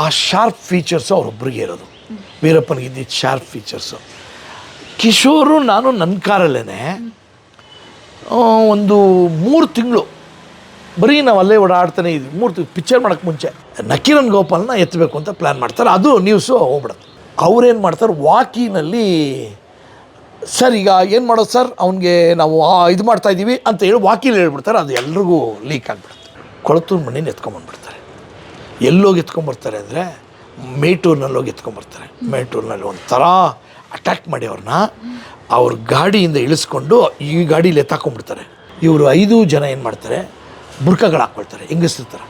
ಆ sharp features ಅವರೊಬ್ಬರಿಗೆ ಇರೋದು. ವೀರಪ್ಪನಿಗೆ ಇದ್ದಿದ್ದು ಶಾರ್ಪ್ ಫೀಚರ್ಸು ಕಿಶೋರು ನಾನು ನನ್ನ ಕಾರಲ್ಲೇ ಒಂದು ಮೂರು ತಿಂಗಳು. ಬರೀ ನಾವು ಅಲ್ಲೇ ಓಡಾಡ್ತಾನೆ ಇದ್ವಿ. ಮೂರು ತಿಂಗಳು ಪಿಕ್ಚರ್ ಮಾಡೋಕ್ಕೆ ಮುಂಚೆ. ನಕಿರನ್ ಗೋಪಾಲನ ಎತ್ತಬೇಕು ಅಂತ ಪ್ಲ್ಯಾನ್ ಮಾಡ್ತಾರೆ. ಅದು ನ್ಯೂಸು ಹೋಗ್ಬಿಡುತ್ತೆ. ಅವ್ರೇನು ಮಾಡ್ತಾರೆ? ವಾಕಿನಲ್ಲಿ, ಸರ್, ಈಗ ಏನು ಮಾಡೋದು ಸರ್? ಅವನಿಗೆ ನಾವು ಇದು ಮಾಡ್ತಾ ಇದ್ದೀವಿ ಅಂತ ಹೇಳಿ ವಾಕಿಲಿ ಹೇಳ್ಬಿಡ್ತಾರೆ. ಅದು ಎಲ್ರಿಗೂ ಲೀಕ್ ಆಗಿಬಿಡುತ್ತೆ. ಕೊಳತೂರು ಮಣ್ಣಿನ ಎತ್ಕೊಂಬಂದ್ಬಿಡ್ತಾರೆ ಎಲ್ಲೋಗಿ ಎತ್ಕೊಂಬರ್ತಾರೆ ಅಂದರೆ ಮೇಟೂರ್ನಲ್ಲಿ ಹೋಗಿ ಎತ್ಕೊಂಬರ್ತಾರೆ ಮೇಟೂರ್ನಲ್ಲಿ ಒಂಥರ ಅಟ್ಯಾಕ್ ಮಾಡಿ ಅವ್ರನ್ನ ಅವ್ರ ಗಾಡಿಯಿಂದ ಇಳಿಸ್ಕೊಂಡು ಈ ಗಾಡೀಲಿ ಎತ್ತಾಕೊಂಡ್ಬಿಡ್ತಾರೆ. ಇವರು ಐದು ಜನ ಏನು ಮಾಡ್ತಾರೆ? ಬುರ್ಕಗಳು ಹಾಕ್ಕೊಳ್ತಾರೆ ಹೆಂಗಸ್ತಿರ್ತಾರೆ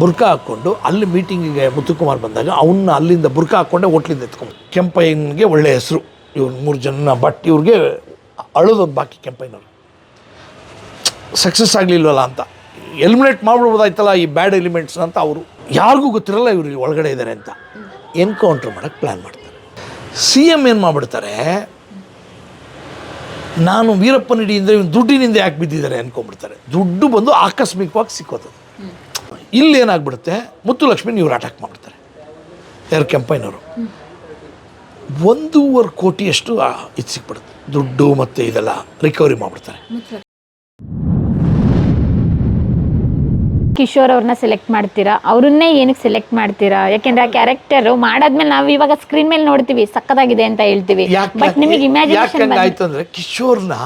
ಬುರ್ಕ ಹಾಕ್ಕೊಂಡು ಅಲ್ಲಿ ಮೀಟಿಂಗಿಗೆ ಮುತ್ತುಕುಮಾರ್ ಬಂದಾಗ ಅವನ್ನ ಅಲ್ಲಿಂದ ಬುರ್ಕ ಹಾಕ್ಕೊಂಡೆ ಹೋಟ್ಲಿಂದ ಎತ್ಕೊಂಡು ಕೆಂಪಯ್ಯನಿಗೆ ಒಳ್ಳೆಯ ಹೆಸರು. ಇವ್ರು ಮೂರು ಜನ ಬಟ್ ಇವ್ರಿಗೆ ಅಳೋದೊಂದು ಬಾಕಿ ಕೆಂಪಯ್ಯನವ್ರು. ಸಕ್ಸಸ್ ಆಗಲಿಲ್ವಲ್ಲ ಅಂತ. ಎಲಿಮಿನೇಟ್ ಮಾಡ್ಬಿಡ್ಬೋದಾಯ್ತಲ್ಲ ಈ ಬ್ಯಾಡ್ ಎಲಿಮೆಂಟ್ಸ್ ಅಂತ ಅವರು. ಯಾರಿಗೂ ಗೊತ್ತಿರಲ್ಲ ಇವರು ಒಳಗಡೆ ಇದ್ದಾರೆ ಅಂತ. ಎನ್ಕೌಂಟ್ರ್ ಮಾಡೋಕ್ಕೆ ಪ್ಲ್ಯಾನ್ ಮಾಡ್ತಾರೆ. ಸಿ ಎಂ ಏನು ಮಾಡಿಬಿಡ್ತಾರೆ? ನಾನು ವೀರಪ್ಪನ ಹಿಡಿಯಿಂದ ಇವ್ನು ದುಡ್ಡಿನಿಂದ ಯಾಕೆ ಬಿದ್ದಿದ್ದಾರೆ ಅನ್ಕೊಂಡ್ಬಿಡ್ತಾರೆ. ದುಡ್ಡು ಬಂದು ಆಕಸ್ಮಿಕವಾಗಿ ಸಿಕ್ಕೋತದೆ. ಇಲ್ಲಿ ಏನಾಗ್ಬಿಡುತ್ತೆ? ಮುತ್ತುಲಕ್ಷ್ಮಿನ ಇವ್ರು ಅಟ್ಯಾಕ್ ಮಾಡ್ತಾರೆ ಯಾರು? ಕೆಂಪಯ್ಯನವರು. ಒಂದೂವರೆ ಕೋಟಿಯಷ್ಟು ಇದು ಸಿಕ್ಬಿಡುತ್ತೆ. ದುಡ್ಡು ಮತ್ತು ಇದೆಲ್ಲ ರಿಕವರಿ ಮಾಡಿಬಿಡ್ತಾರೆ. ಕಿಶೋರ್ ಅವ್ರನ್ನ ಸೆಲೆಕ್ಟ್ ಮಾಡ್ತೀರಾ? ಅವ್ರನ್ನೇ ಏನಕ್ಕೆ ಸೆಲೆಕ್ಟ್ ಮಾಡ್ತೀರಾ? ಯಾಕೆಂದ್ರೆ ಆ ಕ್ಯಾರೆಕ್ಟರ್ ಮಾಡಾದ್ಮೇಲೆ ನಾವು ಇವಾಗ ಸ್ಕ್ರೀನ್ ಮೇಲೆ ನೋಡ್ತೀವಿ ಸಕ್ಕದಾಗಿದೆ ಅಂತ ಹೇಳ್ತೀವಿ. ಬಟ್ ನಿಮಗೆ ಇಮ್ಯಾಜಿನೇಷನ್ ಆಯ್ತು ಅಂದ್ರೆ ಕಿಶೋರ್ನ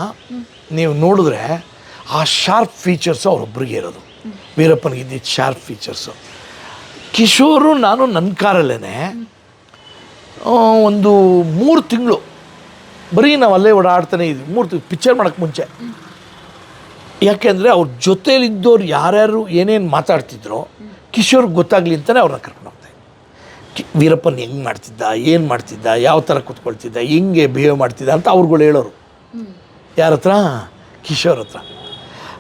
ನೀವು ನೋಡಿದ್ರೆ ಆ ಶಾರ್ಪ್ ಫೀಚರ್ಸ್ ಅವ್ರೊಬ್ಬರಿಗೆ ಇರೋದು. ವೀರಪ್ಪನಿಗೆ ಇದ್ದಿದ್ದು ಶಾರ್ಪ್ ಫೀಚರ್ಸು ಕಿಶೋರು ನಾನು ನನ್ನ ಕಾರಲ್ಲೇ ಒಂದು ಮೂರು ತಿಂಗಳು. ಬರೀ ನಾವು ಅಲ್ಲೇ ಓಡಾಡ್ತಾನೆ ಇದ್ವಿ. ಮೂರು ತಿಂಗಳು. ಪಿಕ್ಚರ್ ಮಾಡೋಕ್ಕೆ ಮುಂಚೆ. ಯಾಕೆಂದರೆ ಅವ್ರ ಜೊತೇಲಿದ್ದವ್ರು ಯಾರ್ಯಾರು ಏನೇನು ಮಾತಾಡ್ತಿದ್ರೋ ಕಿಶೋರ್ ಗೊತ್ತಾಗಲಿ ಅಂತಲೇ ಅವ್ರನ್ನ ಕರ್ಕೊಂಡು ಹೋಗ್ತಾ ಇದ್ದೆ. ಕಿ, ವೀರಪ್ಪನ್ ಹೆಂಗೆ ಮಾಡ್ತಿದ್ದ, ಏನು ಮಾಡ್ತಿದ್ದ, ಯಾವ ಥರ ಕೂತ್ಕೊಳ್ತಿದ್ದ, ಹೆಂಗೆ ಬಿಹೇವ್ ಮಾಡ್ತಿದ್ದ ಅಂತ ಅವ್ರುಗಳು ಹೇಳೋರು. ಯಾರ ಹತ್ರ? ಕಿಶೋರ್ ಹತ್ರ.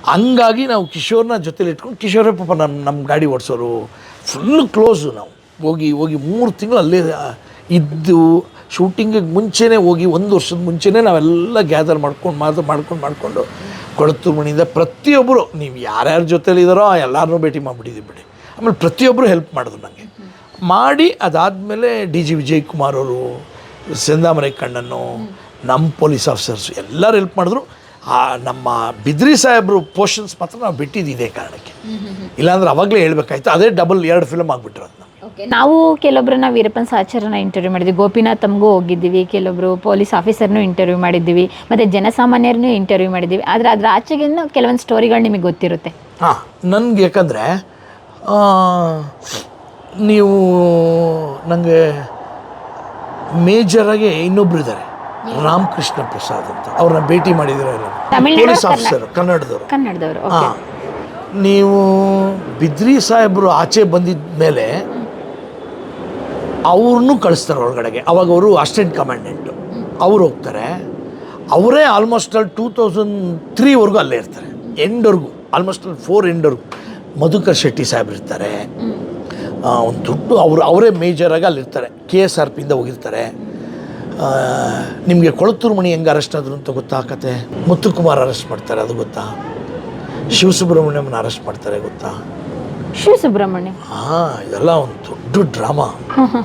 ಹಂಗಾಗಿ ನಾವು ಕಿಶೋರ್ನ ಜೊತೇಲಿ ಇಟ್ಕೊಂಡು ಕಿಶೋರೇ ಪಾಪ ನಮ್ಮ ನಮ್ಮ ಗಾಡಿ ಓಡಿಸೋರು. ಫುಲ್ ಕ್ಲೋಸು ನಾವು. ಹೋಗಿ ಹೋಗಿ ಮೂರು ತಿಂಗಳು ಅಲ್ಲೇ ಇದ್ದು ಶೂಟಿಂಗಿಗೆ ಮುಂಚೆನೇ ಹೋಗಿ ಒಂದು ವರ್ಷದ ಮುಂಚೆನೇ ನಾವೆಲ್ಲ ಗ್ಯಾದರ್ ಮಾಡ್ಕೊಂಡು ಮಾತು ಮಾಡ್ಕೊಂಡು ಮಾಡಿಕೊಂಡು ಕೊಳತೂರು ಮನೆಯಿಂದ ಪ್ರತಿಯೊಬ್ಬರು ನೀವು ಯಾರ್ಯಾರ ಜೊತೆಲಿ ಇದ್ದಾರೋ ಎಲ್ಲರನ್ನೂ ಭೇಟಿ ಮಾಡಿಬಿಟ್ಟಿದ್ದೀವಿ ಬಿಡಿ. ಆಮೇಲೆ ಪ್ರತಿಯೊಬ್ಬರು ಹೆಲ್ಪ್ ಮಾಡಿದ್ರು ನನಗೆ ಮಾಡಿ ಅದಾದಮೇಲೆ ಡಿ ಜಿ ವಿಜಯ್ ಕುಮಾರ್ ಅವರು ಸೆಂದಾಮರೈ ಕಣ್ಣನ್ನು ನಮ್ಮ ಪೊಲೀಸ್ ಆಫೀಸರ್ಸ್ ಎಲ್ಲರೂ ಹೆಲ್ಪ್ ಮಾಡಿದ್ರು. ಆ ನಮ್ಮ ಬಿದ್ರಿ ಸಾಹೇಬ್ರು ಪೋರ್ಷನ್ಸ್ ಮಾತ್ರ ನಾವು ಬಿಟ್ಟಿದ್ದು ಇದೇ ಕಾರಣಕ್ಕೆ. ಇಲ್ಲಾಂದ್ರೆ ಅವಾಗಲೇ ಹೇಳ್ಬೇಕಾಯ್ತು. ಅದೇ ಡಬಲ್ ಎರಡು ಫಿಲಮ್ ಆಗಿಬಿಟ್ಟಿರೋದು ನಮಗೆ ನಾವು ಕೆಲವೊಬ್ಬರನ್ನ ವೀರಪ್ಪನ್ ಸಾಚಾರನ ಇಂಟರ್ವ್ಯೂ ಮಾಡಿದ್ವಿ. ಗೋಪಿನಾಥ್ ತಮಗೂ ಹೋಗಿದ್ದೀವಿ. ಕೆಲವೊಬ್ರು ಪೊಲೀಸ್ ಆಫೀಸರ್ನು ಇಂಟರ್ವ್ಯೂ ಮಾಡಿದ್ದೀವಿ. ಮತ್ತೆ ಜನಸಾಮಾನ್ಯರನ್ನು ಇಂಟರ್ವ್ಯೂ ಮಾಡಿದ್ದೀವಿ. ಆದರೆ ಅದ್ರ ಆಚೆಗಿನ ಕೆಲವೊಂದು ಸ್ಟೋರಿಗಳು ನಿಮಗೆ ಗೊತ್ತಿರುತ್ತೆ. ಹಾಂ ನನಗೆ ಯಾಕಂದರೆ ನೀವು ನನಗೆ ಮೇಜರಾಗಿ ಇನ್ನೊಬ್ರು ಇದ್ದಾರೆ ರಾಮಕೃಷ್ಣ ಪ್ರಸಾದ್ ಅಂತ. ಅವ್ರನ್ನ ಭೇಟಿ ಮಾಡಿದ್ರೆ ಪೊಲೀಸ್ ಆಫೀಸರ್ ಕನ್ನಡದವರು. ಕನ್ನಡದವರು ಹಾಂ. ನೀವು ಬಿದ್ರಿ ಸಾಹೇಬರು ಆಚೆ ಬಂದಿದ್ದ ಮೇಲೆ ಅವ್ರನ್ನೂ ಕಳಿಸ್ತಾರೆ ಒಳಗಡೆಗೆ ಅವಾಗ ಅವರು ಅಸ್ಟೆಂಟ್ ಕಮಾಂಡೆಂಟು. ಅವ್ರು ಹೋಗ್ತಾರೆ. ಅವರೇ ಆಲ್ಮೋಸ್ಟ್ ಅಲ್ಲಿ ಟೂ ತೌಸಂಡ್ ತ್ರೀವರೆಗೂ ಅಲ್ಲೇ ಇರ್ತಾರೆ. ಎಂಡ್ವರೆಗೂ, ಆಲ್ಮೋಸ್ಟ್ ಅಲ್ಲಿ ಫೋರ್ ಎಂಡ್ವರೆಗೂ. ಮಧುಕರ್ ಶೆಟ್ಟಿ ಸಾಹೇಬ್ ಇರ್ತಾರೆ. ಒಂದು ದುಡ್ಡು ಅವರು, ಅವರೇ ಮೇಜರಾಗಿ ಅಲ್ಲಿರ್ತಾರೆ ಕೆ ಎಸ್ ಆರ್ ಪಿಯಿಂದ ಹೋಗಿರ್ತಾರೆ. ನಿಮಗೆ ಕೊಳತೂರು ಮಣಿ ಹೆಂಗೆ ಅರೆಸ್ಟ್ ಆದ್ರು ಅಂತ ಗೊತ್ತಾ ಕತೆ? ಮುತ್ತುಕುಮಾರ್ ಅರೆಸ್ಟ್ ಮಾಡ್ತಾರೆ, ಅದು ಗೊತ್ತಾ? ಶಿವಸುಬ್ರಹ್ಮಣ್ಯಮ್ಮನ ಅರೆಸ್ಟ್ ಮಾಡ್ತಾರೆ, ಗೊತ್ತಾ? ಸುಬ್ರಹ್ಮಣ್ಯ ಹಾಂ ಇದೆಲ್ಲ ಒಂದು ದೊಡ್ಡ ಡ್ರಾಮಾ.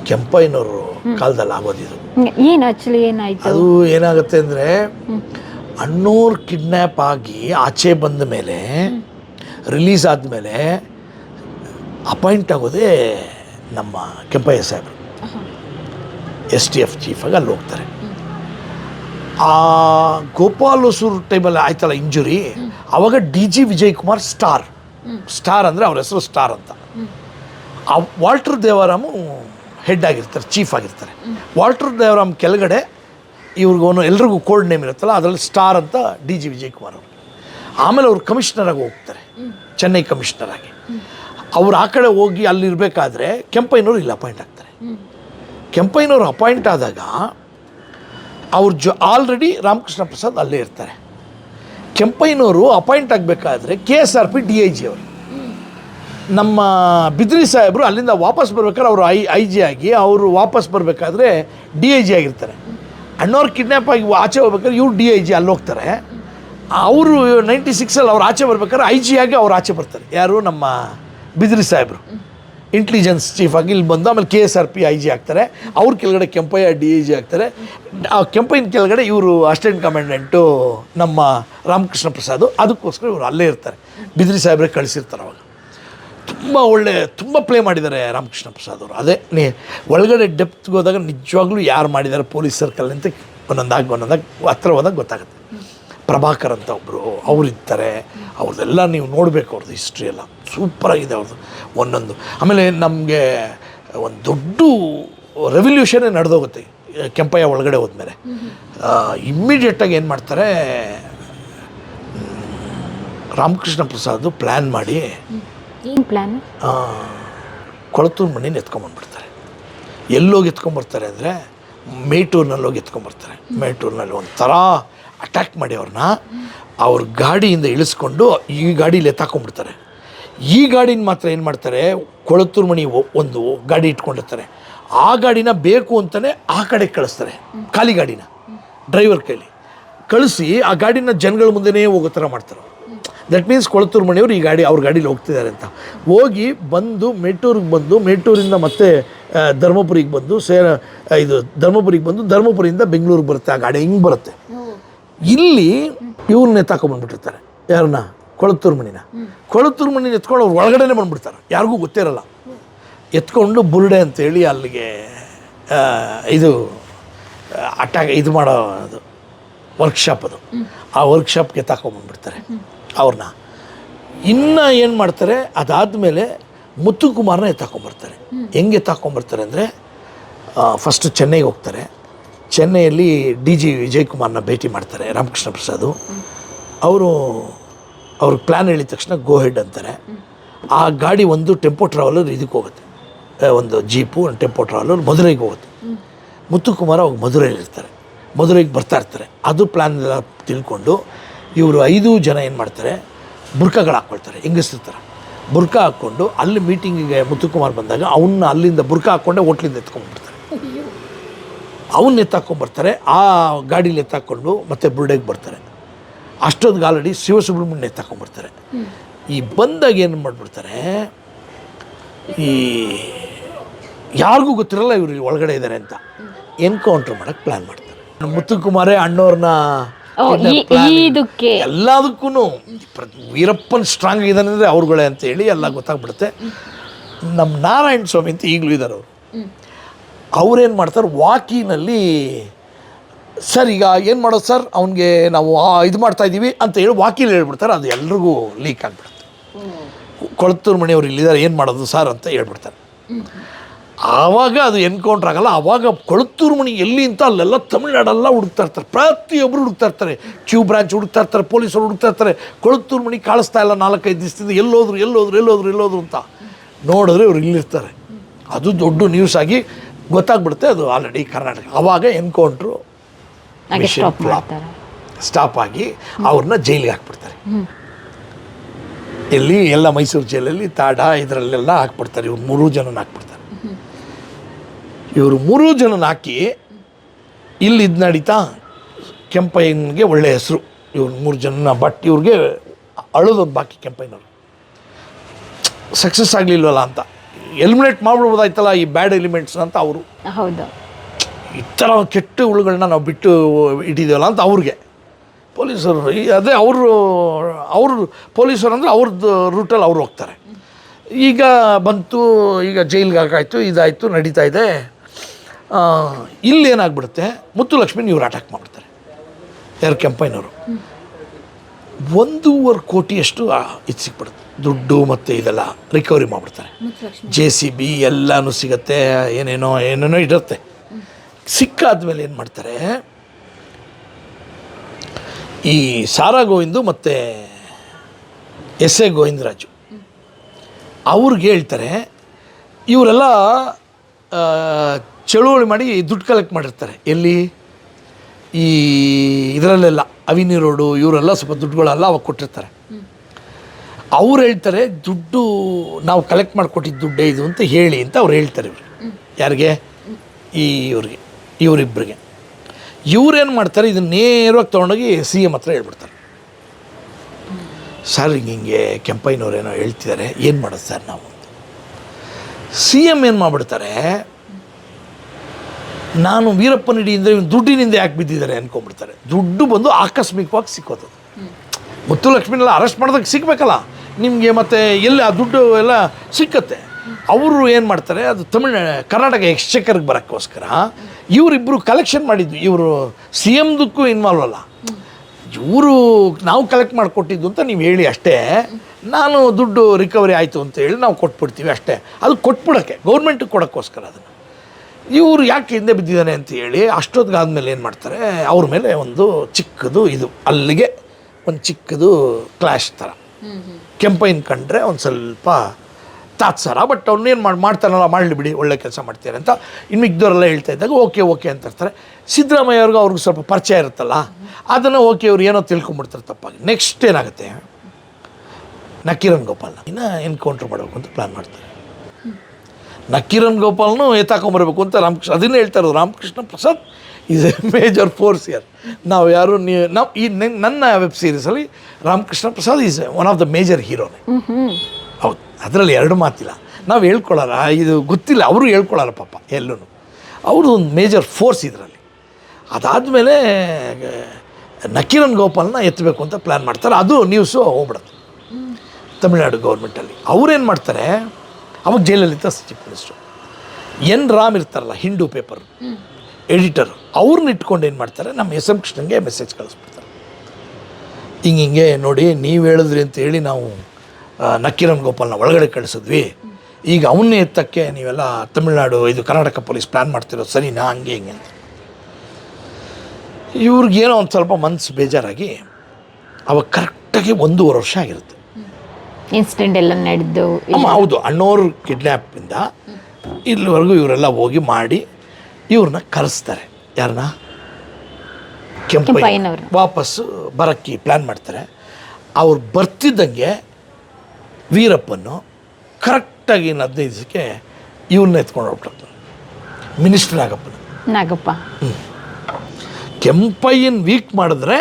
ಕೆಂಪಯ್ಯನವರು ಕಾಲದಲ್ಲಿ ಆಗೋದಿದು. ಏನು ಆಕ್ಚುಲಿ ಏನಾಯ್ತು? ಅದು ಏನಾಗುತ್ತೆ ಅಂದರೆ ಅಣ್ಣೂರು ಕಿಡ್ನ್ಯಾಪ್ ಆಗಿ ಆಚೆ ಬಂದ ಮೇಲೆ ರಿಲೀಸ್ ಆದಮೇಲೆ ಅಪಾಯಿಂಟ್ ಆಗೋದೇ ನಮ್ಮ ಕೆಂಪಯ್ಯ ಸಾಹೇಬರು. ಎಸ್ ಟಿ ಎಫ್ ಚೀಫಾಗಿ ಅಲ್ಲಿ ಹೋಗ್ತಾರೆ. ಆ ಗೋಪಾಲ್ ಹೊಸೂರು ಟೈಮಲ್ಲಿ ಆಯ್ತಲ್ಲ ಇಂಜುರಿ ಅವಾಗ D G Vijay Kumar star star ಅಂದರೆ ಅವ್ರ ಹೆಸರು ಸ್ಟಾರ್ ಅಂತ. ಆ ವಾಲ್ಟರ್ ದೇವರಾಮು ಹೆಡ್ ಆಗಿರ್ತಾರೆ, ಚೀಫ್ ಆಗಿರ್ತಾರೆ. ವಾಲ್ಟರ್ ದೇವರಾಮ್ ಕೆಳಗಡೆ ಇವ್ರಿಗೋನು ಎಲ್ರಿಗೂ ಕೋಲ್ಡ್ ನೇಮ್ ಇರುತ್ತಲ್ಲ, ಅದರಲ್ಲಿ ಸ್ಟಾರ್ ಅಂತ ಡಿ ಜಿ ವಿಜಯ್ ಕುಮಾರ್ ಅವರು. ಆಮೇಲೆ ಅವರು ಕಮಿಷನರಾಗಿ ಹೋಗ್ತಾರೆ, ಚೆನ್ನೈ ಕಮಿಷನರ್ ಆಗಿ ಅವ್ರು ಆ ಕಡೆ ಹೋಗಿ ಅಲ್ಲಿರಬೇಕಾದ್ರೆ ಕೆಂಪಯ್ಯನವರು ಇಲ್ಲಿ ಅಪಾಯಿಂಟ್ ಆಗ್ತಾರೆ. ಕೆಂಪೈನವರು ಅಪಾಯಿಂಟ್ ಆದಾಗ ಅವ್ರ ಜೊ, ಆಲ್ರೆಡಿ ರಾಮಕೃಷ್ಣ ಪ್ರಸಾದ್ ಅಲ್ಲೇ ಇರ್ತಾರೆ. ಕೆಂಪಯ್ಯನವರು ಅಪಾಯಿಂಟ್ ಆಗಬೇಕಾದ್ರೆ K S R P D I G ಅವರು. ನಮ್ಮ ಬಿದ್ರಿ ಸಾಹೇಬರು ಅಲ್ಲಿಂದ ವಾಪಸ್ ಬರ್ಬೇಕಾದ್ರೆ ಅವರು ಐ ಐ ಜಿ ಆಗಿ ಅವರು ವಾಪಸ್ ಬರಬೇಕಾದ್ರೆ ಡಿ ಐ ಜಿ ಆಗಿರ್ತಾರೆ. ಅಣ್ಣವ್ರು ಕಿಡ್ನ್ಯಾಪ್ ಆಗಿ ಆಚೆ ಹೋಗ್ಬೇಕಾದ್ರೆ ಇವ್ರು ಡಿ ಐ ಜಿ ಅಲ್ಲಿ ಹೋಗ್ತಾರೆ. ಅವರು ನೈಂಟಿ ಸಿಕ್ಸಲ್ಲಿ ಅವ್ರು ಆಚೆ ಬರ್ಬೇಕಾದ್ರೆ ಐ ಜಿ ಆಗಿ ಅವ್ರು ಆಚೆ ಬರ್ತಾರೆ. ಯಾರು? ನಮ್ಮ ಬಿದ್ರಿ ಸಾಹೇಬರು. ಇಂಟೆಲಿಜೆನ್ಸ್ ಚೀಫ್ ಆಗಿ ಇಲ್ಲಿ ಬಂದು ಆಮೇಲೆ K S R P I G ಆಗ್ತಾರೆ. ಅವ್ರ ಕೆಳಗಡೆ ಕೆಂಪಯ್ಯ ಡಿ ಐ ಜಿ ಆಗ್ತಾರೆ. ಆ ಕೆಂಪಯ್ಯನ ಕೆಳಗಡೆ ಇವರು ಅಸಿಸ್ಟೆಂಟ್ ಕಮಾಂಡೆಂಟು ನಮ್ಮ ರಾಮಕೃಷ್ಣ ಪ್ರಸಾದ್ ಅದಕ್ಕೋಸ್ಕರ ಇವರು ಅಲ್ಲೇ ಇರ್ತಾರೆ. ಬಿದ್ರಿ ಸಾಹೇಬ್ರೆ ಕಳಿಸಿರ್ತಾರೆ ಅವಾಗ. ತುಂಬ ಒಳ್ಳೆ, ತುಂಬ ಪ್ಲೇ ಮಾಡಿದ್ದಾರೆ ರಾಮಕೃಷ್ಣ ಪ್ರಸಾದ್ ಅವರು. ಅದೇ ನೀ ಒಳಗಡೆ ಡೆಪ್ತ್ಗೆ ಹೋದಾಗ ನಿಜವಾಗ್ಲೂ ಯಾರು ಮಾಡಿದ್ದಾರೆ ಪೊಲೀಸ್ ಸರ್ಕಲ್ ಅಂತ ಒಂದೊಂದಾಗಿ ಒಂದೊಂದಾಗಿ, ಹತ್ರ ಹೋದಾಗ ಗೊತ್ತಾಗುತ್ತೆ. ಪ್ರಭಾಕರ್ ಅಂತ ಒಬ್ಬರು ಅವ್ರು ಇರ್ತಾರೆ ಅವ್ರದ್ದೆಲ್ಲ ನೀವು ನೋಡಬೇಕು ಅವ್ರದ್ದು ಹಿಸ್ಟ್ರಿ ಎಲ್ಲ. ಸೂಪರಾಗಿದೆ ಅವ್ರದ್ದು ಒಂದೊಂದು. ಆಮೇಲೆ ನಮಗೆ ಒಂದು ದೊಡ್ಡ ರೆವಲ್ಯೂಷನ್ನೇ ನಡೆದೋಗುತ್ತೆ ಕೆಂಪಯ್ಯ ಒಳಗಡೆ ಹೋದ್ಮೇಲೆ. ಇಮ್ಮಿಡಿಯೇಟಾಗಿ ಏನು ಮಾಡ್ತಾರೆ ರಾಮಕೃಷ್ಣ ಪ್ರಸಾದ್ ಪ್ಲ್ಯಾನ್ ಮಾಡಿ ಪ್ಲ್ಯಾನ್ ಕೊಳತೂರು ಮಣ್ಣಿನ ಎತ್ಕೊಂಬಂದ್ಬಿಡ್ತಾರೆ ಎಲ್ಲೋಗಿ ಎತ್ಕೊಂಬರ್ತಾರೆ ಅಂದರೆ ಮೇಟೂರಿನಲ್ಲಿ ಹೋಗಿ ಎತ್ಕೊಂಬರ್ತಾರೆ ಮೇಟೂರಿನಲ್ಲಿ ಒಂಥರ ಅಟ್ಯಾಕ್ ಮಾಡಿ ಅವ್ರನ್ನ ಅವ್ರ ಗಾಡಿಯಿಂದ ಇಳಿಸ್ಕೊಂಡು ಈ ಗಾಡೀಲಿ ಎತ್ತಾಕೊಂಡ್ಬಿಡ್ತಾರೆ. ಈ ಗಾಡಿನ ಮಾತ್ರ ಏನು ಮಾಡ್ತಾರೆ ಕೊಳತೂರು ಮಣಿ ಒಂದು ಗಾಡಿ ಇಟ್ಕೊಂಡಿರ್ತಾರೆ. ಆ ಗಾಡಿನ ಬೇಕು ಅಂತಲೇ ಆ ಕಡೆ ಕಳಿಸ್ತಾರೆ, ಖಾಲಿ ಗಾಡಿನ, ಡ್ರೈವರ್ ಕೈಲಿ. ಕಳಿಸಿ ಆ ಗಾಡಿನ ಜನಗಳ ಮುಂದೆನೇ ಹೋಗೋ ಥರ ಮಾಡ್ತಾರೆ. ದಟ್ ಮೀನ್ಸ್ ಕೊಳತೂರು ಮನೆಯವರು ಈ ಗಾಡಿ, ಅವ್ರ ಗಾಡೀಲಿ ಹೋಗ್ತಿದ್ದಾರೆ ಅಂತ. ಹೋಗಿ ಬಂದು ಮೇಟೂರಿಗೆ ಬಂದು ಮೇಟೂರಿಂದ ಮತ್ತೆ ಧರ್ಮಪುರಿಗೆ ಬಂದು ಸೇ ಇದು ಧರ್ಮಪುರಿಗೆ ಬಂದು ಧರ್ಮಪುರಿಯಿಂದ ಬೆಂಗಳೂರಿಗೆ ಬರುತ್ತೆ ಆ ಗಾಡಿ, ಹಿಂಗೆ ಬರುತ್ತೆ. ಇಲ್ಲಿ ಇವ್ರನ್ನ ಎತ್ತಾಕೊಂಡ್ಬಂದ್ಬಿಟ್ಟಿರ್ತಾರೆ ಯಾರನ್ನ? ಕೊಳತೂರು ಮಣಿನ ಕೊಳತೂರು ಮಣಿನ ಎತ್ಕೊಂಡು ಅವ್ರು ಒಳಗಡೆನೆ ಬಂದ್ಬಿಡ್ತಾರೆ. ಯಾರಿಗೂ ಗೊತ್ತಿರಲ್ಲ ಎತ್ಕೊಂಡು ಬುರುಡೆ ಅಂತೇಳಿ ಅಲ್ಲಿಗೆ ಇದು, ಅಟ್ಯಾಕ್, ಇದು ಮಾಡೋ ಅದು ವರ್ಕ್ಶಾಪ್ ಅದು. ಆ ವರ್ಕ್ಶಾಪ್ಗೆ ತಗೊಂಬಂದ್ಬಿಡ್ತಾರೆ ಅವ್ರನ್ನ. ಇನ್ನು ಏನು ಮಾಡ್ತಾರೆ? ಅದಾದಮೇಲೆ ಮುತ್ತುಕುಮಾರನ ಎತ್ತಾಕೊಂಬರ್ತಾರೆ. ಹೆಂಗೆ ಎತ್ತಾಕೊಂಬರ್ತಾರೆ ಅಂದರೆ ಫಸ್ಟು ಚೆನ್ನೈಗೆ ಹೋಗ್ತಾರೆ. ಚೆನ್ನೈಯಲ್ಲಿ ಡಿ ಜಿ ವಿಜಯ್ ಕುಮಾರ್ನ ಭೇಟಿ ಮಾಡ್ತಾರೆ, ರಾಮಕೃಷ್ಣ ಪ್ರಸಾದು. ಅವರು ಅವ್ರಿಗೆ ಪ್ಲ್ಯಾನ್ ಹೇಳಿದ ತಕ್ಷಣ ಗೋ ಹೆಡ್ ಅಂತಾರೆ. ಆ ಗಾಡಿ ಒಂದು ಟೆಂಪೋ ಟ್ರಾವೆಲರ್ ಇದಕ್ಕೆ ಹೋಗುತ್ತೆ. ಒಂದು ಜೀಪು ಒಂದು ಟೆಂಪೋ ಟ್ರಾವೆಲರ್ ಮಧುರೈಗೆ ಹೋಗುತ್ತೆ. ಮುತ್ತುಕುಮಾರ್ ಅವಾಗ ಮಧುರೈಲಿ ಇರ್ತಾರೆ. ಮಧುರೈಗೆ ಬರ್ತಾ ಇರ್ತಾರೆ. ಅದು ಪ್ಲ್ಯಾನ್ ಎಲ್ಲ ತಿಳ್ಕೊಂಡು ಇವರು ಐದು ಜನ ಏನು ಮಾಡ್ತಾರೆ ಬುರ್ಕಗಳು ಹಾಕ್ಕೊಳ್ತಾರೆ ಹೆಂಗಸಿರ್ತಾರೆ ಬುರ್ಕಾ ಹಾಕ್ಕೊಂಡು ಅಲ್ಲಿ ಮೀಟಿಂಗಿಗೆ ಮುತ್ತುಕುಮಾರ್ ಬಂದಾಗ ಅವನ್ನ ಅಲ್ಲಿಂದ ಬುರ್ಕಾ ಹಾಕ್ಕೊಂಡೆ ಹೋಟ್ಲಿಂದ ಎತ್ಕೊಂಡ್ಬಿಡ್ತಾರೆ. ಅವನ್ನ ಎತ್ತಾಕೊಂಡ್ಬರ್ತಾರೆ ಆ ಗಾಡೀಲಿ ಎತ್ತಾಕೊಂಡು ಮತ್ತೆ ಬುರ್ಡೆಗೆ ಬರ್ತಾರೆ. ಅಷ್ಟೊಂದು ಗಾಲಡಿ ಶಿವಸುಬ್ರಹ್ಮಣ್ಯ ಎತ್ತಾಕೊಂಡ್ಬರ್ತಾರೆ ಈ ಬಂದಾಗ ಏನು ಮಾಡಿಬಿಡ್ತಾರೆ ಈ ಯಾರಿಗೂ ಗೊತ್ತಿರಲ್ಲ ಇವರು ಒಳಗಡೆ ಇದ್ದಾರೆ ಅಂತ. ಎನ್ಕೌಂಟರ್ ಮಾಡಕ್ಕೆ ಪ್ಲ್ಯಾನ್ ಮಾಡ್ತಾರೆ. ಮುತ್ತುಕುಮಾರೇ ಅಣ್ಣವ್ರನ್ನ ಎಲ್ಲದಕ್ಕೂ ವೀರಪ್ಪನ್ ಸ್ಟ್ರಾಂಗ್ ಇದ್ದಾನೆ ಅಂದರೆ ಅವ್ರುಗಳೇ ಅಂತ ಹೇಳಿ ಎಲ್ಲ ಗೊತ್ತಾಗ್ಬಿಡುತ್ತೆ. ನಮ್ಮ ನಾರಾಯಣ ಸ್ವಾಮಿ ಅಂತ ಈಗಲೂ ಇದ್ದಾರೆ ಅವರು. ಅವ್ರೇನು ಮಾಡ್ತಾರೆ? ವಾಕಿನಲ್ಲಿ, ಸರ್, ಈಗ ಏನು ಮಾಡೋದು ಸರ್? ಅವನಿಗೆ ನಾವು ಇದು ಮಾಡ್ತಾ ಇದ್ದೀವಿ ಅಂತ ಹೇಳಿ ವಾಕಿಲಿ ಹೇಳ್ಬಿಡ್ತಾರೆ. ಅದು ಎಲ್ರಿಗೂ ಲೀಕ್ ಆಗಿಬಿಡುತ್ತೆ. ಕೊಳತೂರು ಮನೆಯವ್ರು ಇಲ್ಲಿದ್ದಾರೆ, ಏನು ಮಾಡೋದು ಸರ್ ಅಂತ ಹೇಳ್ಬಿಡ್ತಾರೆ. ಆವಾಗ ಅದು ಎನ್ಕೌಂಟ್ರ್ ಆಗಲ್ಲ. ಆವಾಗ ಕೊಳತೂರು ಮಣಿ ಎಲ್ಲಿ ಅಂತ ಅಲ್ಲೆಲ್ಲ ತಮಿಳ್ನಾಡೆಲ್ಲ ಹುಡುಕ್ತಾ ಇರ್ತಾರೆ. ಪ್ರತಿಯೊಬ್ಬರು ಹುಡುಕ್ತಾ ಇರ್ತಾರೆ. ಕ್ಯೂ ಬ್ರಾಂಚ್ ಹುಡುಕ್ತಾ ಇರ್ತಾರೆ, ಪೊಲೀಸರು ಹುಡುಕ್ತಾ ಇರ್ತಾರೆ. ಕೊಳತೂರು ಮಣಿ ಕಾಣಿಸ್ತಾ ಇಲ್ಲ ನಾಲ್ಕೈದು ದಿವಸದಿಂದ. ಎಲ್ಲೋದ್ರು ಎಲ್ಲೋದ್ರು ಎಲ್ಲೋದ್ರು ಎಲ್ಲೋದ್ರು ಅಂತ ನೋಡಿದ್ರೆ ಇವ್ರು ಇಲ್ಲಿರ್ತಾರೆ. ಅದು ದೊಡ್ಡ ನ್ಯೂಸ್ ಆಗಿ ಗೊತ್ತಾಗ್ಬಿಡುತ್ತೆ ಅದು ಆಲ್ರೆಡಿ ಕರ್ನಾಟಕ. ಆವಾಗ ಎನ್ಕೌಂಟ್ರು ಸ್ಟಾಪ್ ಆಗಿ ಅವ್ರನ್ನ ಜೈಲಿಗೆ ಹಾಕ್ಬಿಡ್ತಾರೆ. ಇಲ್ಲಿ ಎಲ್ಲ ಮೈಸೂರು ಜೈಲಲ್ಲಿ ತಾಡ ಇದರಲ್ಲೆಲ್ಲ ಹಾಕ್ಬಿಡ್ತಾರೆ ಇವ್ರು ಮೂರು ಜನನ ಹಾಕ್ಬಿಡ್ತಾರೆ. ಇವರು ಮೂರು ಜನನ ಹಾಕಿ ಇಲ್ಲಿ ಇದು ನಡೀತಾ ಕೆಂಪಯ್ಯನಿಗೆ ಒಳ್ಳೆಯ ಹೆಸರು. ಇವ್ರು ಮೂರು ಜನನ ಬಟ್ ಇವ್ರಿಗೆ ಅಳೋದೊಂದು ಬಾಕಿ ಕೆಂಪಯ್ಯನವ್ರು. ಸಕ್ಸಸ್ ಆಗಲಿಲ್ವಲ್ಲ ಅಂತ. ಎಲಿಮಿನೇಟ್ ಮಾಡ್ಬಿಡ್ಬೋದಾಯ್ತಲ್ಲ ಈ ಬ್ಯಾಡ್ ಎಲಿಮೆಂಟ್ಸ್ ಅಂತ ಅವರು. ಹೌದು. ಈ ಥರ ಕೆಟ್ಟ ಹುಳುಗಳನ್ನ ನಾವು ಬಿಟ್ಟು ಇಟ್ಟಿದ್ದೇವಲ್ಲ ಅಂತ ಅವ್ರಿಗೆ. ಪೊಲೀಸರು ಈ ಅದೇ ಅವರು ಅವರು ಪೊಲೀಸರು ಅಂದರೆ ಅವ್ರದ್ದು ರೂಟಲ್ಲಿ ಅವ್ರು ಹೋಗ್ತಾರೆ. ಈಗ ಬಂತು ಈಗ ಜೈಲಿಗೆ ಹಾಕಾಯಿತು ಇದಾಯಿತು ನಡೀತಾ ಇದೆ. ಇಲ್ಲೇನಾಗ್ಬಿಡುತ್ತೆ ಇಲ್ಲಿ ಏನಾಗ್ಬಿಡುತ್ತೆ ಮುತ್ತುಲಕ್ಷ್ಮಿನ ಇವ್ರು ಅಟ್ಯಾಕ್ ಮಾಡ್ಬಿಡ್ತಾರೆ. ಯಾರು ಕೆಂಪೈನವರು ಒಂದೂವರೆ ಕೋಟಿಯಷ್ಟು ಇದು ಸಿಕ್ಬಿಡುತ್ತೆ ದುಡ್ಡು ಮತ್ತು ಇದೆಲ್ಲ ರಿಕವರಿ ಮಾಡಿಬಿಡ್ತಾರೆ. ಜೆ ಸಿ ಬಿ ಎಲ್ಲನೂ ಸಿಗತ್ತೆ ಏನೇನೋ ಏನೇನೋ ಇರುತ್ತೆ. ಸಿಕ್ಕಾದ್ಮೇಲೆ ಏನು ಮಾಡ್ತಾರೆ? ಈ ಸಾರಾ ಗೋವಿಂದು ಮತ್ತು ಎಸ್ ಎ ಗೋವಿಂದರಾಜು. ಅವ್ರಿಗೆ ಹೇಳ್ತಾರೆ ಇವರೆಲ್ಲ ಚಳುವಳಿ ಮಾಡಿ ದುಡ್ಡು ಕಲೆಕ್ಟ್ ಮಾಡಿರ್ತಾರೆ. ಎಲ್ಲಿ? ಈ ಇದರಲ್ಲೆಲ್ಲ ಅವಿನಿ ರೋಡು ಇವರೆಲ್ಲ ಸ್ವಲ್ಪ ದುಡ್ಡುಗಳೆಲ್ಲ ಅವಾಗ ಕೊಟ್ಟಿರ್ತಾರೆ. ಅವ್ರು ಹೇಳ್ತಾರೆ, ದುಡ್ಡು ನಾವು ಕಲೆಕ್ಟ್ ಮಾಡಿಕೊಟ್ಟಿದ್ದು ದುಡ್ಡೇ ಇದು ಅಂತ ಹೇಳಿ ಅಂತ ಅವ್ರು ಹೇಳ್ತಾರೆ ಇವರು. ಯಾರಿಗೆ? ಈ ಇವ್ರಿಗೆ ಇವರಿಬ್ಬರಿಗೆ ಇವ್ರೇನು ಮಾಡ್ತಾರೆ, ಇದನ್ನು ನೇರವಾಗಿ ತೊಗೊಂಡೋಗಿ ಸಿ ಎಂ ಹತ್ರ ಹೇಳ್ಬಿಡ್ತಾರೆ. ಸರ್, ಹಿಂಗೆ ಹಿಂಗೆ ಕೆಂಪಯ್ಯನವ್ರೇನೋ ಹೇಳ್ತಿದ್ದಾರೆ ಏನು ಮಾಡೋದು ಸರ್ ನಾವು? ಸಿ ಎಂ ಏನು ಮಾಡಿಬಿಡ್ತಾರೆ, ನಾನು ವೀರಪ್ಪನ ಹಿಡಿಯಿಂದ ಇವನು ದುಡ್ಡಿನಿಂದ ಯಾಕೆ ಬಿದ್ದಿದ್ದಾರೆ? ಅನ್ಕೊಂಡ್ಬಿಡ್ತಾರೆ. ದುಡ್ಡು ಬಂದು ಆಕಸ್ಮಿಕವಾಗಿ ಸಿಕ್ಕೋದು ಮುತ್ತು ಲಕ್ಷ್ಮಿನೆಲ್ಲ ಅರೆಸ್ಟ್ ಮಾಡಿದಾಗ ಸಿಗಬೇಕಲ್ಲ. ನಿಮಗೆ ಮತ್ತೆ ಎಲ್ಲಿ ಆ ದುಡ್ಡು ಎಲ್ಲ ಸಿಕ್ಕತ್ತೆ. ಅವರು ಏನು ಮಾಡ್ತಾರೆ, ಅದು ತಮಿಳು ಕರ್ನಾಟಕ ಎಕ್ಸ್ಚೇಕರ್ಗೆ ಬರೋಕ್ಕೋಸ್ಕರ ಇವರಿಬ್ಬರು ಕಲೆಕ್ಷನ್ ಮಾಡಿದ್ದು. ಇವರು ಸಿ ಎಮ್ದಕ್ಕೂ ಇನ್ವಾಲ್ವ್ ಅಲ್ಲ. ಇವರು ನಾವು ಕಲೆಕ್ಟ್ ಮಾಡಿಕೊಟ್ಟಿದ್ದು ಅಂತ ನೀವು ಹೇಳಿ ಅಷ್ಟೇ. ನಾನು ದುಡ್ಡು ರಿಕವರಿ ಆಯಿತು ಅಂತ ಹೇಳಿ ನಾವು ಕೊಟ್ಬಿಡ್ತೀವಿ ಅಷ್ಟೇ. ಅದು ಕೊಟ್ಬಿಡೋಕ್ಕೆ ಗೌರ್ಮೆಂಟಿಗೆ ಕೊಡೋಕ್ಕೋಸ್ಕರ ಅದನ್ನು. ಇವರು ಯಾಕೆ ಹಿಂದೆ ಬಿದ್ದಿದ್ದಾನೆ ಅಂತ ಹೇಳಿ ಅಷ್ಟೊತ್ತಿಗಾದ್ಮೇಲೆ ಏನು ಮಾಡ್ತಾರೆ, ಅವ್ರ ಮೇಲೆ ಒಂದು ಚಿಕ್ಕದು ಇದು, ಅಲ್ಲಿಗೆ ಒಂದು ಚಿಕ್ಕದು ಕ್ಲಾಶ್ ಥರ ಕೆಂಪೈನ್ ಕಂಡ್ರೆ ಒಂದು ಸ್ವಲ್ಪ ತಾತ್ಸಾರ ಬಟ್ ಅವ್ನೇನು ಮಾಡಿ, ಮಾಡ್ತಾನಲ್ಲ, ಮಾಡಲಿ ಬಿಡಿ, ಒಳ್ಳೆ ಕೆಲಸ ಮಾಡ್ತಾರೆ ಅಂತ. ಇನ್ನು ಮಿಕ್ದವರೆಲ್ಲ ಹೇಳ್ತಾ ಇದ್ದಾಗ, ಓಕೆ ಓಕೆ ಅಂತ ಇರ್ತಾರೆ. ಸಿದ್ದರಾಮಯ್ಯ ಅವ್ರಿಗೂ ಅವ್ರಿಗೆ ಸ್ವಲ್ಪ ಪರಿಚಯ ಇರುತ್ತಲ್ಲ, ಅದನ್ನು ಓಕೆ ಅವ್ರು ಏನೋ ತಿಳ್ಕೊಂಬಿಡ್ತಾರೆ ತಪ್ಪಾಗಿ. ನೆಕ್ಸ್ಟ್ ಏನಾಗುತ್ತೆ? ನಕೀರನ್ ಗೋಪಾಲ್ನ. ಇನ್ನು ಎನ್ಕೌಂಟ್ರ್ ಮಾಡಬೇಕು ಅಂತ ಪ್ಲ್ಯಾನ್ ಮಾಡ್ತಾರೆ. ನಕೀರನ್ ಗೋಪಾಲ್ನು ಎತ್ತಾಕೊಂಬರ್ಬೇಕು ಅಂತ ರಾಮಕೃಷ್ಣ, ಅದನ್ನೇ ಹೇಳ್ತಾ ಇರೋದು Ramakrishna Prasad. Is a major force year ನಾವು ಯಾರು ನೀವು ನಾವು ಈ ನನ್- ನನ್ನ web ಸೀರೀಸಲ್ಲಿ Ramakrishna Prasad is one of the major ಹೀರೋನೇ ಹೌದು. ಅದರಲ್ಲಿ ಎರಡು ಮಾತಿಲ್ಲ. ನಾವು ಹೇಳ್ಕೊಳ್ಳಲ್ಲ ಇದು ಗೊತ್ತಿಲ್ಲ ಅವರು ಹೇಳ್ಕೊಳ್ಳಲ್ಲ ಪಾಪ ಎಲ್ಲೂ ಅವರು ಒಂದು ಮೇಜರ್ ಫೋರ್ಸ್ ಇದರಲ್ಲಿ. ಅದಾದಮೇಲೆ ನಕೀರನ್ ಗೋಪಾಲನ ಎತ್ತಬೇಕು ಅಂತ ಪ್ಲ್ಯಾನ್ ಮಾಡ್ತಾರೆ. ಅದು ನ್ಯೂಸು ಹೋಗ್ಬಿಡುತ್ತೆ. ತಮಿಳ್ನಾಡು ಗೌರ್ಮೆಂಟಲ್ಲಿ ಅವ್ರೇನು ಮಾಡ್ತಾರೆ ಅವಾಗ ಜೈಲಲ್ಲಿ ಚೀಫ್ ಮಿನಿಸ್ಟ್ರು. ಎನ್ ರಾಮ್ ಇರ್ತಾರಲ್ಲ ಹಿಂದೂ ಪೇಪರ್ ಎಡಿಟರ್ ಅವ್ರನ್ನ ಇಟ್ಕೊಂಡು ಏನು ಮಾಡ್ತಾರೆ? ನಮ್ಮ ಎಸ್ ಎಂ ಕೃಷ್ಣನ್ಗೆ ಮೆಸೇಜ್ ಕಳಿಸ್ಬಿಡ್ತಾರೆ. ಹಿಂಗೆ ಹಿಂಗೆ ನೋಡಿ ನೀವು ಹೇಳಿದ್ರಿ ಅಂತ ಹೇಳಿ ನಾವು ನಕ್ಕಿರನ್ ಗೋಪಾಲ್ನ ಒಳಗಡೆ ಕಳಿಸಿದ್ವಿ. ಈಗ ಅವನ್ನೇ ಎತ್ತಕ್ಕೆ ನೀವೆಲ್ಲ ತಮಿಳ್ನಾಡು ಇದು ಕರ್ನಾಟಕ ಪೊಲೀಸ್ ಪ್ಲ್ಯಾನ್ ಮಾಡ್ತಿರೋದು ಸರಿನಾ? ಹಂಗೆ ಹಿಂಗೆ ಅಂತ. ಇವ್ರಿಗೇನೋ ಒಂದು ಸ್ವಲ್ಪ ಮನಸ್ಸು ಬೇಜಾರಾಗಿ ಅವಾಗ ಕರೆಕ್ಟಾಗಿ ಒಂದೂವರೆ ವರ್ಷ ಆಗಿರುತ್ತೆ. ಇನ್ಸಿಡೆಂಟ್ ಎಲ್ಲ ನಡೆದು ಹೌದು ಅಣ್ಣೋರು ಕಿಡ್ನ್ಯಾಪಿಂದ ಇಲ್ಲಿವರೆಗೂ ಇವರೆಲ್ಲ ಹೋಗಿ ಮಾಡಿ ಇವ್ರನ್ನ ಕರೆಸ್ತಾರೆ. ಯಾರನ್ನ? ಕೆಂಪಯ್ಯ. ಕೆಂಪಯ್ಯನವ್ರು. ವಾಪಸ್ಸು ಬರೋಕ್ಕೆ ಪ್ಲ್ಯಾನ್ ಮಾಡ್ತಾರೆ. ಅವ್ರು ಬರ್ತಿದ್ದಂಗೆ ವೀರಪ್ಪನ್ನು ಕರೆಕ್ಟಾಗಿ ಇನ್ನು ಹದಿನೈದು ದಿವಸಕ್ಕೆ ಇವ್ರನ್ನ ಎತ್ಕೊಂಡು ಹೊರಟು ಮಿನಿಸ್ಟರ್ ಆಗಪ್ಪನ ನಾಗಪ್ಪ. ಕೆಂಪಯ್ಯನ ವೀಕ್ ಮಾಡಿದ್ರೆ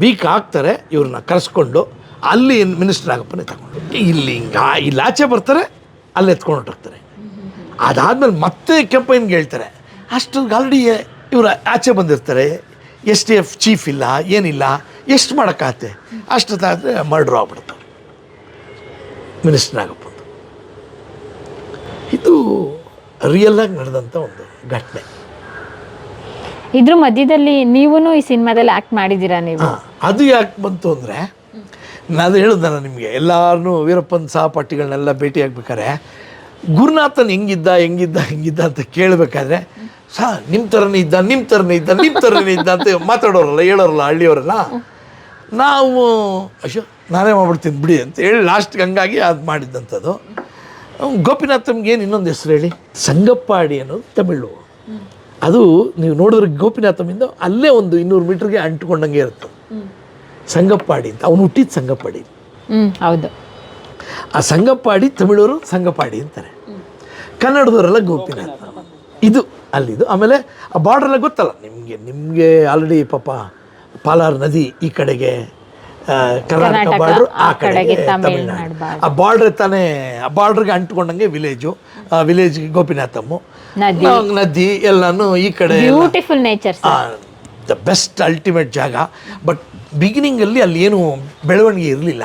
ವೀಕ್ ಆಗ್ತಾರೆ ಇವ್ರನ್ನ ಕರೆಸ್ಕೊಂಡು ಅಲ್ಲಿ ಮಿನಿಸ್ಟರ್ ಆಗಪ್ಪನ ತಗೊಂಡು ಇಲ್ಲಿ ಹಿಂಗೆ ಇಲ್ಲಿ ಆಚೆ ಬರ್ತಾರೆ ಅಲ್ಲಿ ಎತ್ಕೊಂಡು ಹೊರಟೋಗ್ತಾರೆ ಅದಾದ್ಮೇಲೆ ಮತ್ತೆ ಕೆಂಪಯ್ಯನ್ಗೆ ಹೇಳ್ತಾರೆ ಅಷ್ಟೊಂದು ಆಲ್ರೆಡಿ ಇವರು ಆಚೆ ಬಂದಿರ್ತಾರೆ. ಎಸ್ ಟಿ ಎಫ್ ಚೀಫ್ ಇಲ್ಲ ಏನಿಲ್ಲ ಎಷ್ಟು ಮಾಡೋಕ್ಕಾಗತ್ತೆ? ಅಷ್ಟೊತ್ತಾದರೆ ಮರ್ಡ್ರ್ ಆಗ್ಬಿಡುತ್ತೆ. ಮಿನಿಸ್ಟರ್ ಆಗಬಹುದು ಇದು ರಿಯಲ್ಲಾಗಿ ನಡೆದಂಥ ಒಂದು ಘಟನೆ. ಇದ್ರ ಮಧ್ಯದಲ್ಲಿ ನೀವೂ ಈ ಸಿನಿಮಾದಲ್ಲಿ ಆ್ಯಕ್ಟ್ ಮಾಡಿದ್ದೀರಾ ನೀವು? ಅದು ಯಾಕೆ ಬಂತು ಅಂದರೆ ನಾನು ಹೇಳಿದ್ನಲ್ಲ ನಿಮಗೆ ಎಲ್ಲಾರನ್ನೂ ವೀರಪ್ಪನ ಸಹಪಾಠಿಗಳನ್ನೆಲ್ಲ ಭೇಟಿ ಆಗ್ಬೇಕಾದ್ರೆ ಗುರುನಾಥನ್ ಹೆಂಗಿದ್ದ ಹೆಂಗಿದ್ದ ಹೆಂಗಿದ್ದ ಅಂತ ಕೇಳಬೇಕಾದ್ರೆ ಸಾ ನಿಮ್ಮ ಥರನೇ ಇದ್ದ ನಿಮ್ಮ ಥರನೇ ಇದ್ದ ನಿಮ್ಮ ಥರನೇ ಇದ್ದ ಅಂತ ಮಾತಾಡೋರಲ್ಲ ಹೇಳೋರಲ್ಲ ಹಳ್ಳಿಯವರೆಲ್ಲ. ನಾವು ಅಶೋ ನಾನೇ ಮಾಡ್ಬಿಡ್ತೀನಿ ಬಿಡಿ ಅಂತ ಹೇಳಿ ಲಾಸ್ಟ್ಗೆ ಹಂಗಾಗಿ ಅದು ಮಾಡಿದ್ದಂಥದ್ದು. ಗೋಪಿನಾಥಮ್ಗೆ ಏನು ಇನ್ನೊಂದು ಹೆಸರು ಹೇಳಿ? ಸಂಗಪ್ಪಾಡಿ ಅನ್ನೋದು ತಮಿಳು. ಅದು ನೀವು ನೋಡಿದ್ರೆ ಗೋಪಿನಾಥಮಿಂದ ಅಲ್ಲೇ ಒಂದು ಇನ್ನೂರು ಮೀಟ್ರಿಗೆ ಅಂಟ್ಕೊಂಡಂಗೆ ಇರುತ್ತೆ. ಸಂಗಪ್ಪಾಡಿ ಅಂತ. ಅವನು ಹುಟ್ಟಿದ ಸಂಗಪ್ಪಾಡಿ. ಹೌದು. ಆ ಸಂಗಪ್ಪಾಡಿ ತಮಿಳವರು ಸಂಗಪಾಡಿ ಅಂತಾರೆ. ಕನ್ನಡದವರೆಲ್ಲ ಗೋಪಿನಾಥ ಇದು ಅಲ್ಲಿದು ಆಮೇಲೆ ಆ ಬಾರ್ಡ್ರೆಲ್ಲ ಗೊತ್ತಲ್ಲ ನಿಮಗೆ ನಿಮಗೆ ಆಲ್ರೆಡಿ ಪಾಪ ಪಾಲಾರ್ ನದಿ ಈ ಕಡೆಗೆ ಕರ್ನಾಟಕ ಬಾರ್ಡ್ರ್ ಆ ಕಡೆಗೆ ತಮಿಳ್ನಾಡು ಆ ಬಾರ್ಡ್ರ್ ತಾನೇ ಆ ಬಾರ್ಡ್ರಿಗೆ ಅಂಟ್ಕೊಂಡಂಗೆ ವಿಲೇಜು ಆ ವಿಲೇಜ್ಗೆ ಗೋಪಿನಾಥಮ್ಮು ನದಿ. ಎಲ್ಲಾನು ಈ ಕಡೆ beautiful nature the best ultimate ಜಾಗ. ಬಟ್ ಬಿಗಿನಿಂಗಲ್ಲಿ ಅಲ್ಲಿ ಏನು ಬೆಳವಣಿಗೆ ಇರಲಿಲ್ಲ.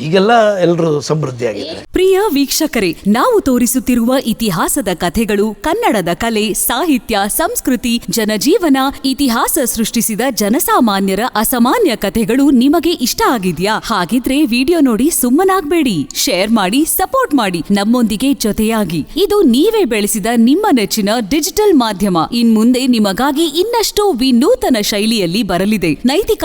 ಈಗೆಲ್ಲ ಎಲ್ಲರೂ ಸಮೃದ್ಧಿ ಆಗಿದ್ದಾರೆ ಪ್ರಿಯ ವೀಕ್ಷಕರೇ, ನಾವು ತೋರಿಸುತ್ತಿರುವ ಇತಿಹಾಸದ ಕಥೆಗಳು ಕನ್ನಡದ ಕಲೆ, ಸಾಹಿತ್ಯ, ಸಂಸ್ಕೃತಿ, ಜನಜೀವನ, ಇತಿಹಾಸ ಸೃಷ್ಟಿಸಿದ ಜನಸಾಮಾನ್ಯರ ಅಸಾಮಾನ್ಯ ಕಥೆಗಳು ನಿಮಗೆ ಇಷ್ಟ ಆಗಿದ್ಯಾ? ಹಾಗಿದ್ರೆ ವಿಡಿಯೋ ನೋಡಿ ಸುಮ್ಮನಾಗ್ಬೇಡಿ. ಶೇರ್ ಮಾಡಿ, ಸಪೋರ್ಟ್ ಮಾಡಿ. ನಮ್ಮೊಂದಿಗೆ ಜೊತೆಯಾಗಿ. ಇದು ನೀವೇ ಬೆಳೆಸಿದ ನಿಮ್ಮ ನೆಚ್ಚಿನ ಡಿಜಿಟಲ್ ಮಾಧ್ಯಮ. ಇನ್ಮುಂದೆ ನಿಮಗಾಗಿ ಇನ್ನಷ್ಟು ವಿನೂತನ ಶೈಲಿಯಲ್ಲಿ ಬರಲಿದೆ. ನೈತಿಕ